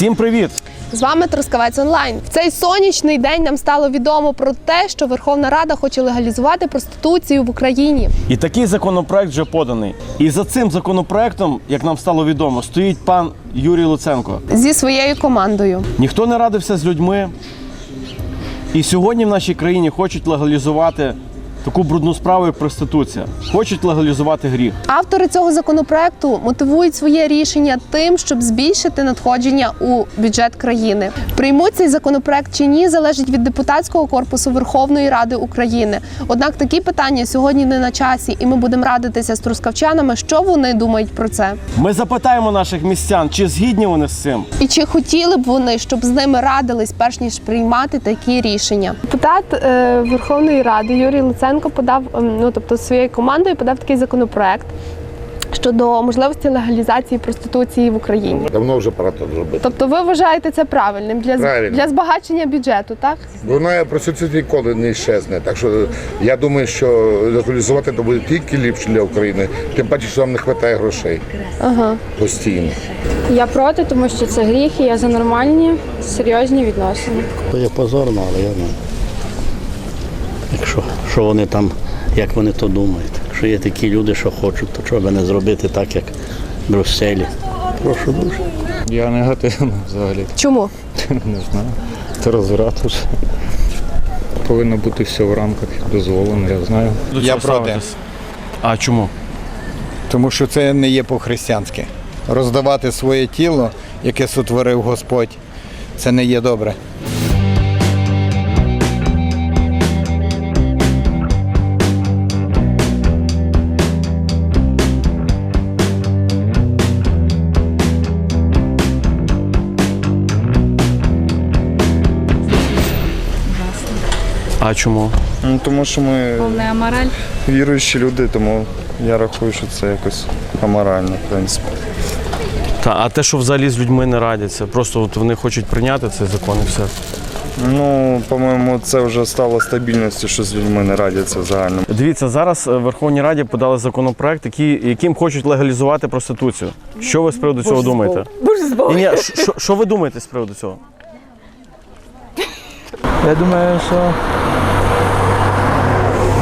Всім привіт! З вами Трускавець Онлайн. В цей сонячний день нам стало відомо про те, що Верховна Рада хоче легалізувати проституцію в Україні. І такий законопроект вже поданий. І за цим законопроектом, як нам стало відомо, стоїть пан Юрій Луценко. Зі своєю командою. Ніхто не радився з людьми. І сьогодні в нашій країні хочуть легалізувати таку брудну справу, як проституція. Хочуть легалізувати гріх. Автори цього законопроекту мотивують своє рішення тим, щоб збільшити надходження у бюджет країни. Приймуть цей законопроект чи ні, залежить від депутатського корпусу Верховної Ради України. Однак такі питання сьогодні не на часі, і ми будемо радитися з трускавчанами, що вони думають про це. Ми запитаємо наших містян, чи згідні вони з цим. І чи хотіли б вони, щоб з ними радились, перш ніж приймати такі рішення? Депутат е, Верховної Ради Юрій Луценко подав, ем, ну тобто своєю командою подав такий законопроект щодо можливості легалізації проституції в Україні. Давно вже пора то зробити. Тобто, ви вважаєте це правильним для Правильно. для збагачення бюджету, так? Вона проституція ніколи не щезне. Так що я думаю, що легалізувати то буде тільки ліпше для України. Тим паче, що нам не вистачає грошей Ага. постійно. Я проти, тому що це гріх, і я за нормальні, серйозні відносини. То є позорно, але я не. Якщо що вони там, як вони то думають. Якщо є такі люди, що хочуть, то чого би не зробити так, як в Брюсселі. Прошу дуже. Я негативно взагалі. Чому? Не знаю. Це розврат уже. Повинно бути все в рамках дозволено, я знаю. До Я проти. А чому? Тому що це не є по-християнськи. Роздавати своє тіло, яке сотворив Господь, це не є добре. А чому? Ну, тому що ми віруючі люди, тому я рахую, що це якось аморально, в принципі. Та, а те, що взагалі з людьми не радяться, просто от вони хочуть прийняти цей закон і все. Ну, по-моєму, це вже стало стабільністю, що з людьми не радяться в загальному. Дивіться, зараз е, в Верховній Раді подали законопроект, який, яким хочуть легалізувати проституцію. Що ви з приводу цього думаєте? Ні, ні, що, що ви думаєте з приводу цього? Я думаю, що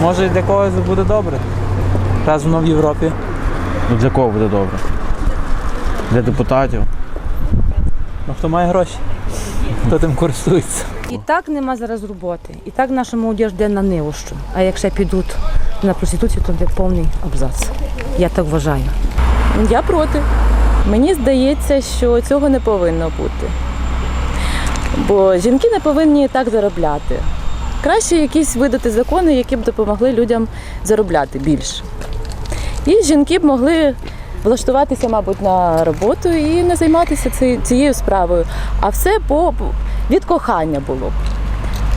може для когось буде добре. Раз воно в Європі. Ну для кого буде добре? Для депутатів. Ну хто має гроші, хто тим користується. І так нема зараз роботи. І так наша молодь йде на нивощу. А якщо підуть на проституцію, то буде повний абзац. Я так вважаю. Я проти. Мені здається, що цього не повинно бути. Бо жінки не повинні так заробляти. Краще якісь видати закони, які б допомогли людям заробляти більше. І жінки б могли влаштуватися, мабуть, на роботу і не займатися цією справою. А все по від кохання було б,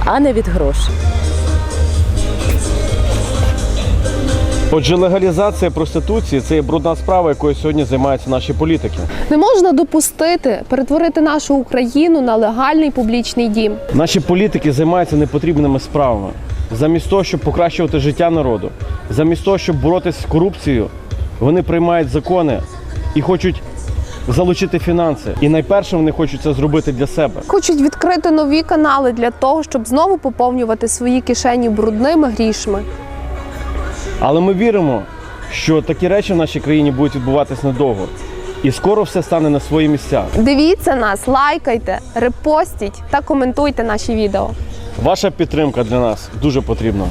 а не від грошей. Отже, легалізація проституції це є брудна справа, якою сьогодні займаються наші політики. Не можна допустити перетворити нашу Україну на легальний публічний дім. Наші політики займаються непотрібними справами. Замість того, щоб покращувати життя народу, замість того, щоб боротися з корупцією, вони приймають закони і хочуть залучити фінанси. І найперше вони хочуть це зробити для себе. Хочуть відкрити нові канали для того, щоб знову поповнювати свої кишені брудними грішми. Але ми віримо, що такі речі в нашій країні будуть відбуватись недовго. І скоро все стане на свої місця. Дивіться нас, лайкайте, репостіть та коментуйте наші відео. Ваша підтримка для нас дуже потрібна.